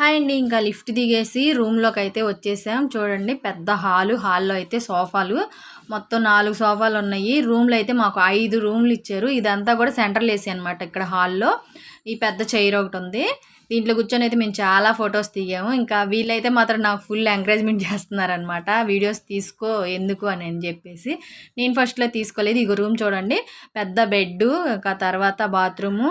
Hi అండి ఇంకా lift దిగేసి రూమ్లోకి అయితే వచ్చేసాం. చూడండి పెద్ద హాలు. హాల్లో అయితే సోఫాలు. మొత్తం నాలుగు సోఫాలు ఉన్నాయి. రూమ్లో అయితే మాకు ఐదు రూమ్లు ఇచ్చారు. ఇదంతా కూడా సెంట్రల్ ఏసీ అనమాట ఇక్కడ హాల్లో. ఈ పెద్ద చైర్ ఒకటి ఉంది. దీంట్లో కూర్చొని అయితే మేము చాలా ఫొటోస్ దిగాము. ఇంకా వీళ్ళైతే మాత్రం నాకు ఫుల్ ఎంకరేజ్మెంట్ చేస్తున్నారనమాట వీడియోస్ తీసుకో ఎందుకు అని అని చెప్పేసి. నేను ఫస్ట్లో తీసుకోలేదు. ఇక రూమ్ చూడండి. పెద్ద బెడ్ ఇంకా తర్వాత బాత్రూము.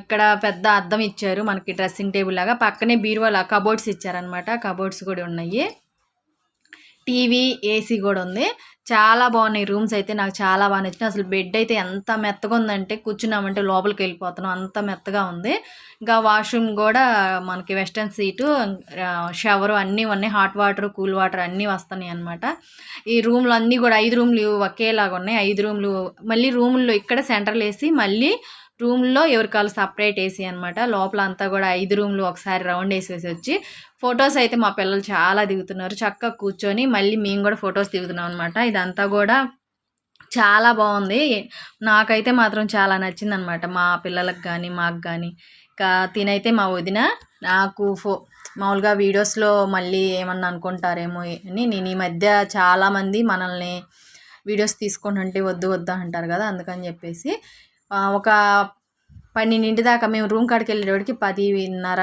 ఇక్కడ పెద్ద అద్దం ఇచ్చారు మనకి డ్రెస్సింగ్ టేబుల్ లాగా. పక్కనే బీరువాల కబోర్డ్స్ ఇచ్చారనమాట కబోర్డ్స్ కూడా ఉన్నాయి. టీవీ ఏసీ కూడా ఉంది. చాలా బాగున్నాయి రూమ్స్ అయితే. నాకు చాలా బాగా నచ్చినాయి అసలు బెడ్ అయితే ఎంత మెత్తగా ఉందంటే కూర్చున్నామంటే లోపలికి వెళ్ళిపోతున్నాం. అంత మెత్తగా ఉంది. ఇంకా వాష్రూమ్ కూడా మనకి వెస్టర్న్ సీటు షవర్ అన్నీ ఉన్నాయి. హాట్ వాటర్ కూల్ వాటర్ అన్నీ వస్తున్నాయి అనమాట ఈ రూమ్లు అన్నీ కూడా ఐదు రూమ్లు ఒకేలాగా ఉన్నాయి. ఐదు రూమ్లు. మళ్ళీ రూముల్లో ఇక్కడ సెంటర్లు వేసి మళ్ళీ రూమ్లో ఎవరికాలు సపరేట్ వేసి అనమాట లోపల అంతా కూడా ఐదు రూమ్లు ఒకసారి రౌండ్ వేసేసి వచ్చి ఫొటోస్ అయితే మా పిల్లలు చాలా దిగుతున్నారు. చక్కగా కూర్చొని మళ్ళీ మేము కూడా ఫొటోస్ దిగుతున్నాం అనమాట ఇదంతా కూడా చాలా బాగుంది. నాకైతే మాత్రం చాలా నచ్చిందనమాట మా పిల్లలకు కానీ మాకు కానీ ఇంకా తినైతే మా వదిన నాకు ఫో మామూలుగా వీడియోస్లో మళ్ళీ ఏమన్నా అనుకుంటారేమో అని నేను ఈ మధ్య చాలామంది మనల్ని వీడియోస్ తీసుకుంటుంటే వద్దు వద్దు అంటారు కదా అందుకని చెప్పేసి ఒక పన్నెండింటి దాకా మేము రూమ్ కాడికి వెళ్ళేటోడికి పదిన్నర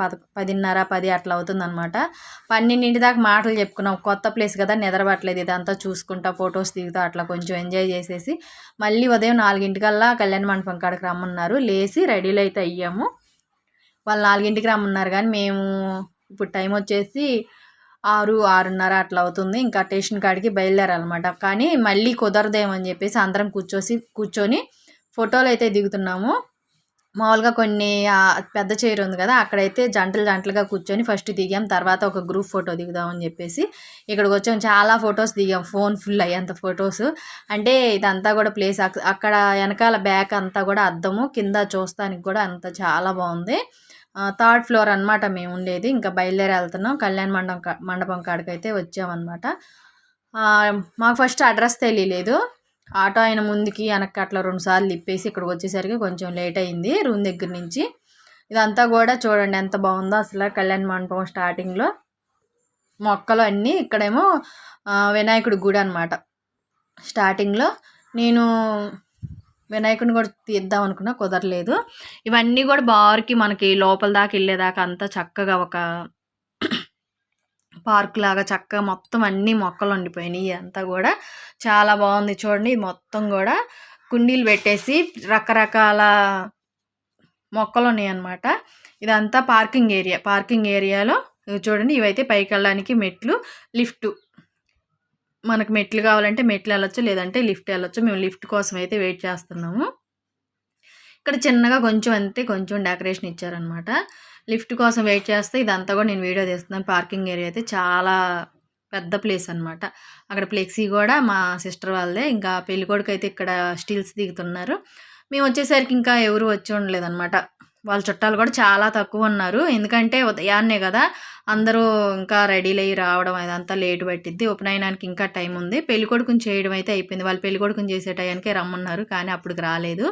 పద పదిన్నర పది అట్లా అవుతుందన్నమాట. పన్నెండింటి దాకా మాటలు చెప్పుకున్నాం. కొత్త ప్లేస్ కదా నిద్రపట్టలేదు ఇదంతా చూసుకుంటా ఫొటోస్ దిగుతా అట్లా కొంచెం ఎంజాయ్ చేసేసి మళ్ళీ ఉదయం నాలుగింటికల్లా కళ్యాణ మండపం కాడికి రమ్మన్నారు. లేచి రెడీలు అయితే అయ్యాము. వాళ్ళు నాలుగింటికి రమ్మన్నారు కానీ మేము ఇప్పుడు టైం వచ్చేసి ఆరు ఆరున్నర అట్లా అవుతుంది. ఇంకా స్టేషన్ కాడికి బయలుదేరాలన్నమాట. కానీ మళ్ళీ కుదరదేమని చెప్పేసి అందరం కూర్చోసి కూర్చొని ఫోటోలు అయితే దిగుతున్నాము. మామూలుగా కొన్ని పెద్ద చైర్ ఉంది కదా అక్కడైతే జంటలు జంటలుగా కూర్చొని ఫస్ట్ దిగాం తర్వాత ఒక గ్రూప్ ఫోటో దిగుదామని చెప్పేసి ఇక్కడికి వచ్చాం చాలా ఫొటోస్ దిగాం ఫోన్ ఫుల్ అయ్యేంత ఫొటోస్. అంటే ఇదంతా కూడా ప్లేస్ అక్కడ వెనకాల బ్యాక్ అంతా కూడా అద్దము కింద చూస్తానికి కూడా అంత చాలా బాగుంది. థర్డ్ ఫ్లోర్ అనమాట మేము ఉండేది ఇంకా బయలుదేరి వెళ్తున్నాం. కళ్యాణ మండపం మండపం కాడికైతే వచ్చామన్నమాట. మాకు ఫస్ట్ అడ్రస్ తెలియలేదు. ఆటో ఆయన ముందుకి వెనక్కి అట్లా రెండుసార్లు తిప్పేసి ఇక్కడికి వచ్చేసరికి కొంచెం లేట్ అయింది రూమ్ దగ్గర నుంచి. ఇదంతా కూడా చూడండి ఎంత బాగుందో అసలు కళ్యాణ మండపం స్టార్టింగ్లో మొక్కలు అన్నీ ఇక్కడేమో వినాయకుడి గుడి అనమాట స్టార్టింగ్లో నేను వినాయకుడిని కూడా తీద్దాం అనుకున్నా కుదరలేదు. ఇవన్నీ కూడా బార్కి మనకి లోపల దాకా వెళ్ళేదాకా అంతా చక్కగా ఒక పార్క్ లాగా చక్కగా మొత్తం అన్ని మొక్కలు ఉండిపోయినాయి. అంతా కూడా చాలా బాగుంది చూడండి. మొత్తం కూడా కుండీలు పెట్టేసి రకరకాల మొక్కలు ఉన్నాయి అన్నమాట ఇదంతా పార్కింగ్ ఏరియా. పార్కింగ్ ఏరియాలో చూడండి. ఇవైతే పైకి వెళ్ళడానికి మెట్లు లిఫ్ట్. మనకు మెట్లు కావాలంటే మెట్లు వెళ్ళొచ్చు లేదంటే లిఫ్ట్ వెళ్ళొచ్చు. మేము లిఫ్ట్ కోసం అయితే వెయిట్ చేస్తున్నాము. ఇక్కడ చిన్నగా కొంచెం అంతే కొంచెం డెకరేషన్ ఇచ్చారనమాట లిఫ్ట్ కోసం వెయిట్ చేస్తే ఇదంతా కూడా నేను వీడియో తీస్తున్నాను. పార్కింగ్ ఏరియా అయితే చాలా పెద్ద ప్లేస్ అనమాట అక్కడ ఫ్లెక్సీ కూడా మా సిస్టర్ వాళ్ళదే. ఇంకా పెళ్ళికొడుకు అయితే ఇక్కడ స్టీల్స్ దిగుతున్నారు. మేము వచ్చేసరికి ఇంకా ఎవరు వచ్చి ఉండలేదన్నమాట. వాళ్ళ చుట్టాలు కూడా చాలా తక్కువ ఉన్నారు. ఎందుకంటే ఉదయాన్నే కదా అందరూ ఇంకా రెడీలయ్యి రావడం అదంతా లేట్ పట్టిద్ది. ఉపనయనానికి ఇంకా టైం ఉంది. పెళ్ళికొడుకుని చేయడం అయితే అయిపోయింది. వాళ్ళు పెళ్ళికొడుకుని చేసే టైంకే రమ్మన్నారు. కానీ అప్పటికి రాలేదు.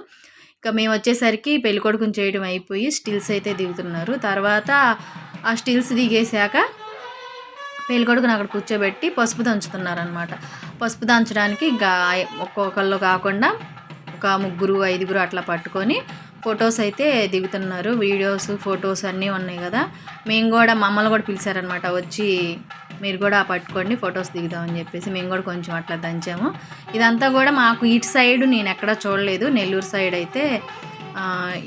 ఇంకా మేము వచ్చేసరికి పెళ్ళికొడుకుని చేయడం అయిపోయి స్టిల్స్ అయితే దిగుతున్నారు. తర్వాత ఆ స్టిల్స్ దిగేశాక పెళ్ళికొడుకుని అక్కడ కూర్చోబెట్టి పసుపు దంచుతున్నారనమాట పసుపు దంచడానికి గా ఒక్కొక్కళ్ళు కాకుండా ఒక ముగ్గురు ఐదుగురు అట్లా పట్టుకొని ఫొటోస్ అయితే దిగుతున్నారు. వీడియోస్ ఫొటోస్ అన్నీ ఉన్నాయి కదా. మేము కూడా మమ్మల్ని కూడా పిలిచారనమాట వచ్చి మీరు కూడా పట్టుకోండి ఫొటోస్ దిగుదామని చెప్పేసి. మేము కూడా కొంచెం అట్లా దంచాము. ఇదంతా కూడా మాకు ఇటు సైడ్ నేను ఎక్కడ చూడలేదు. నెల్లూరు సైడ్ అయితే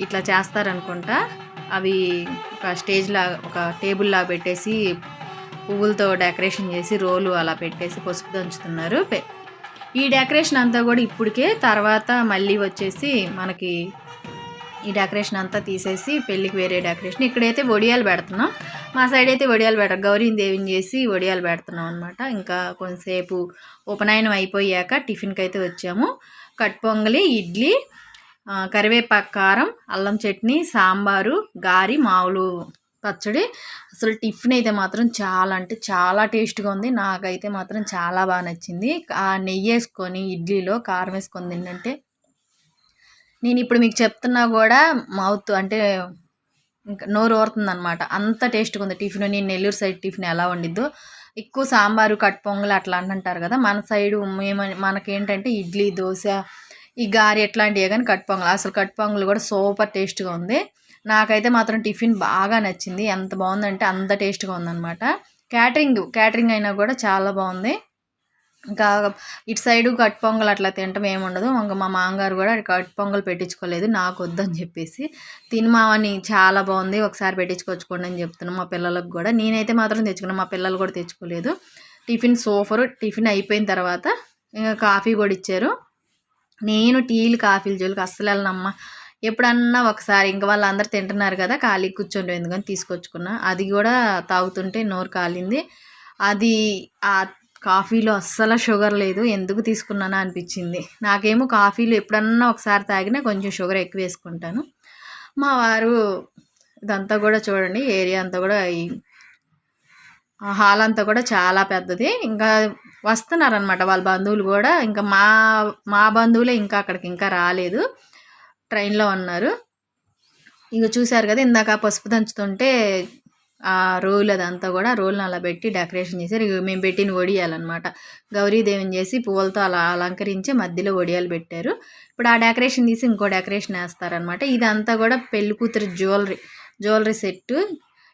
ఇట్లా చేస్తారనుకుంటా. అవి ఒక స్టేజ్ లాగా ఒక టేబుల్ లాగా పెట్టేసి పువ్వులతో డెకరేషన్ చేసి రోలు అలా పెట్టేసి పసుపు దంచుతున్నారు. ఈ డెకరేషన్ అంతా కూడా ఇప్పటికే తర్వాత మళ్ళీ వచ్చేసి మనకి ఈ డెకరేషన్ అంతా తీసేసి పెళ్ళికి వేరే డెకరేషన్ ఇక్కడైతే వడియాలు పెడుతున్నాం. మా సైడ్ అయితే వడియాలు పెడ గౌరీని దేవిని చేసి వడియాలు పెడుతున్నాం అనమాట ఇంకా కొంతసేపు ఉపనయనం అయిపోయాక టిఫిన్కి అయితే వచ్చాము. కట్ పొంగలి ఇడ్లీ కరివేపాకు కారం అల్లం చట్నీ సాంబారు గారి మావులు పచ్చడి. అసలు టిఫిన్ అయితే మాత్రం చాలా అంటే చాలా టేస్ట్గా ఉంది. నాకైతే మాత్రం చాలా బాగా నచ్చింది. ఆ నెయ్యి వేసుకొని ఇడ్లీలో కారం వేసుకొని తింటే నేను ఇప్పుడు మీకు చెప్తున్నా కూడా మౌత్ అంటే ఇంకా నోరు ఊరుతుంది అనమాట అంత టేస్ట్గా ఉంది టిఫిన్. నేను నెల్లూరు సైడ్ టిఫిన్ ఎలా వండిద్దో ఎక్కువ సాంబారు కట్ పొంగలు అట్లా అంటుంటారు కదా మన సైడు మేము మనకేంటంటే ఇడ్లీ దోశ ఈ గారి ఎట్లాంటివి కానీ కట్ పొంగలు. అసలు కట్ పొంగలు కూడా సూపర్ టేస్ట్గా ఉంది. నాకైతే మాత్రం టిఫిన్ బాగా నచ్చింది. ఎంత బాగుందంటే అంత టేస్ట్గా ఉందన్నమాట. క్యాటరింగ్ క్యాటరింగ్ అయినా కూడా చాలా బాగుంది. ఇంకా ఇటు సైడు కట్ పొంగల్ అట్లా తింటం ఏముండదు ఇంకా మా మామగారు కూడా కట్ పొంగల్ పెట్టించుకోలేదు. నాకు వద్దని చెప్పేసి తినమావని చాలా బాగుంది. ఒకసారి పెట్టించుకొచ్చుకోండి అని చెప్తున్నాను మా పిల్లలకు కూడా. నేనైతే మాత్రం తెచ్చుకున్నాను మా పిల్లలు కూడా తెచ్చుకోలేదు. టిఫిన్ సోఫర్ టిఫిన్ అయిపోయిన తర్వాత ఇంకా కాఫీ కూడా ఇచ్చారు. నేను టీలు కాఫీలు జోలికి అస్సలు వెళ్ళనమ్మా. ఎప్పుడన్నా ఒకసారి ఇంకా వాళ్ళందరూ తింటున్నారు కదా ఖాళీ కూర్చోండి ఎందుకని తీసుకొచ్చుకున్నా. అది కూడా తాగుతుంటే నోరు కాలింది. అది కాఫీలో అస్సలు షుగర్ లేదు. ఎందుకు తీసుకున్నానా అనిపించింది. నాకేమో కాఫీలు ఎప్పుడన్నా ఒకసారి తాగినా కొంచెం షుగర్ ఎక్కువ వేసుకుంటాను. మా వారు ఇదంతా కూడా చూడండి ఏరియా అంతా కూడా హాల్ అంతా కూడా చాలా పెద్దది. ఇంకా వస్తున్నారనమాట వాళ్ళ బంధువులు కూడా. ఇంకా మా మా బంధువులే ఇంకా అక్కడికి ఇంకా రాలేదు. ట్రైన్లో ఉన్నారు. ఇక చూశారు కదా ఇందాక పసుపు దంచుతుంటే ఆ రోల్ అదంతా కూడా రోల్ని అలా పెట్టి డెకరేషన్ చేశారు. మేము పెట్టిన వడియాలన్నమాట గౌరీదేవిని చేసి పువ్వులతో అలా అలంకరించి మధ్యలో వడియాలు పెట్టారు. ఇప్పుడు ఆ డెకరేషన్ తీసి ఇంకో డెకరేషన్ వేస్తారనమాట ఇదంతా కూడా పెళ్ళి కూతురు జ్యువెలరీ జ్యువెలరీ సెట్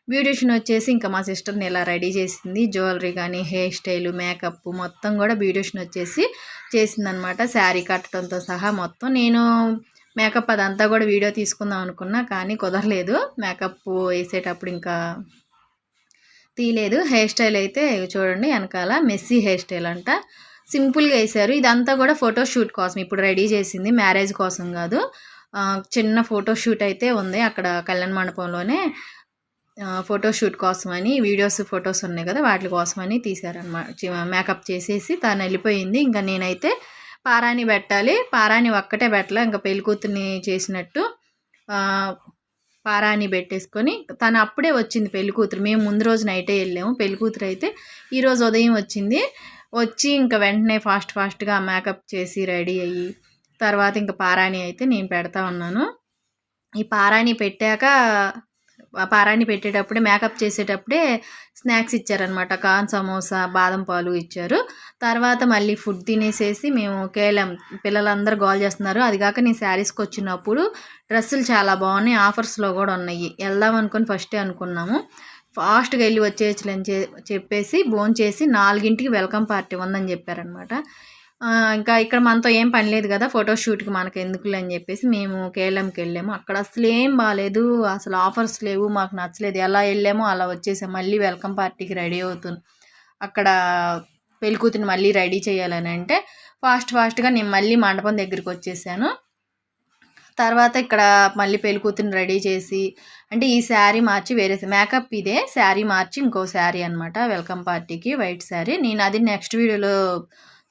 బ్యూటిషియన్ వచ్చేసి ఇంకా మా సిస్టర్ని ఇలా రెడీ చేసింది. జ్యువెలరీ కానీ హెయిర్ స్టైల్ మేకప్ మొత్తం కూడా బ్యూటిషియన్ వచ్చేసి చేసిందనమాట శారీ కట్టడంతో సహా మొత్తం. నేను మేకప్ అదంతా కూడా వీడియో తీసుకుందాం అనుకున్నా కానీ కుదరలేదు. మేకప్ వేసేటప్పుడు ఇంకా తీయలేదు. హెయిర్ స్టైల్ అయితే చూడండి వెనకాల మెస్సీ హెయిర్ స్టైల్ అంట. సింపుల్గా వేసారు. ఇదంతా కూడా ఫోటోషూట్ కోసం ఇప్పుడు రెడీ చేసింది మ్యారేజ్ కోసం కాదు. చిన్న ఫోటోషూట్ అయితే ఉంది అక్కడ కళ్యాణ మండపంలోనే. ఫోటోషూట్ కోసమని వీడియోస్ ఫొటోస్ ఉన్నాయి కదా వాటి కోసమని తీశారనమాట మేకప్ చేసేసి తను వెళ్ళిపోయింది. ఇంకా నేనైతే పారాని పెట్టాలి. పారాని ఒక్కటే పెట్టాలి ఇంకా పెళ్ళికూతుర్ని చేసినట్టు. పారాని పెట్టేసుకొని తను అప్పుడే వచ్చింది పెళ్ళికూతురు మేము ముందు రోజు నైటే వెళ్ళాము. పెళ్ళికూతురు అయితే ఈరోజు ఉదయం వచ్చింది. వచ్చి ఇంకా వెంటనే ఫాస్ట్ ఫాస్ట్గా మేకప్ చేసి రెడీ అయ్యి తర్వాత ఇంకా పారాణి అయితే నేను పెడతా ఉన్నాను. ఈ పారాణి పెట్టాక పారాన్ని పెట్టేటప్పుడే మేకప్ చేసేటప్పుడే స్నాక్స్ ఇచ్చారనమాట కాన్ సమోసా బాదం పాలు ఇచ్చారు. తర్వాత మళ్ళీ ఫుడ్ తినేసేసి మేము కేలం పిల్లలందరూ గోల్ చేస్తున్నారు. అది కాక నేను శారీస్కి వచ్చినప్పుడు డ్రెస్సులు చాలా బాగున్నాయి. ఆఫర్స్లో కూడా ఉన్నాయి. వెళ్దాం అనుకుని ఫస్టే అనుకున్నాము. ఫాస్ట్గా వెళ్ళి వచ్చేయచ్చులని చెప్పేసి భోన్ చేసి నాలుగింటికి వెల్కమ్ పార్టీ ఉందని చెప్పారనమాట ఇంకా ఇక్కడ మనతో ఏం పని లేదు కదా ఫోటోషూట్కి మనకు ఎందుకులే అని చెప్పేసి మేము కేరళంకి వెళ్ళాము. అక్కడ అసలు ఏం బాగాలేదు అసలు ఆఫర్స్ లేవు మాకు నచ్చలేదు. ఎలా వెళ్ళామో అలా వచ్చేసాం. మళ్ళీ వెల్కమ్ పార్టీకి రెడీ అవుతుంది అక్కడ పెళ్ళికూతుని మళ్ళీ రెడీ చేయాలని అంటే ఫాస్ట్ ఫాస్ట్గా నేను మళ్ళీ మండపం దగ్గరికి వచ్చేసాను. తర్వాత ఇక్కడ మళ్ళీ పెళ్ళికూతుని రెడీ చేసి అంటే ఈ శారీ మార్చి వేరే మేకప్ ఇదే శారీ మార్చి ఇంకో శారీ అనమాట వెల్కమ్ పార్టీకి వైట్ శారీ. నేను అది నెక్స్ట్ వీడియోలో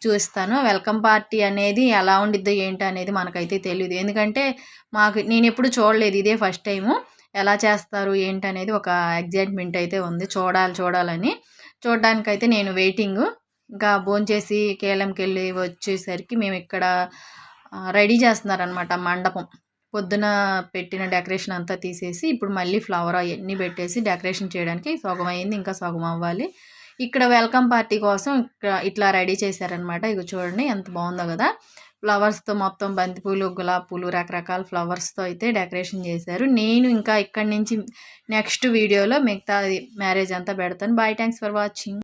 చూస్తాను. వెల్కమ్ పార్టీ అనేది ఎలా ఉండిద్దో ఏంటి అనేది మనకైతే తెలియదు ఎందుకంటే మాకు నేను ఎప్పుడు చూడలేదు ఇదే ఫస్ట్ టైము. ఎలా చేస్తారు ఏంటి అనేది ఒక ఎగ్జైట్మెంట్ అయితే ఉంది. చూడాలి చూడాలని. చూడడానికైతే నేను వెయిటింగ్. ఇంకా భోంచేసి కేలంకి వెళ్ళి వచ్చేసరికి మేము ఇక్కడ రెడీ చేస్తున్నారనమాట మండపం. పొద్దున పెట్టిన డెకరేషన్ అంతా తీసేసి ఇప్పుడు మళ్ళీ ఫ్లవర్ అవన్నీ పెట్టేసి డెకరేషన్ చేయడానికి సగం అయింది. ఇంకా సగం అవ్వాలి. ఇక్కడ వెల్కమ్ పార్టీ కోసం ఇక్కడ ఇట్లా రెడీ చేశారనమాట ఇక చూడండి ఎంత బాగుందో కదా. ఫ్లవర్స్తో మొత్తం బంతిపూలు గులాబీ పూలు రకరకాల ఫ్లవర్స్తో అయితే డెకరేషన్ చేశారు. నేను ఇంకా ఇక్కడి నుంచి నెక్స్ట్ వీడియోలో మిగతా మ్యారేజ్ అంతా పెడతాను. Bye thanks for watching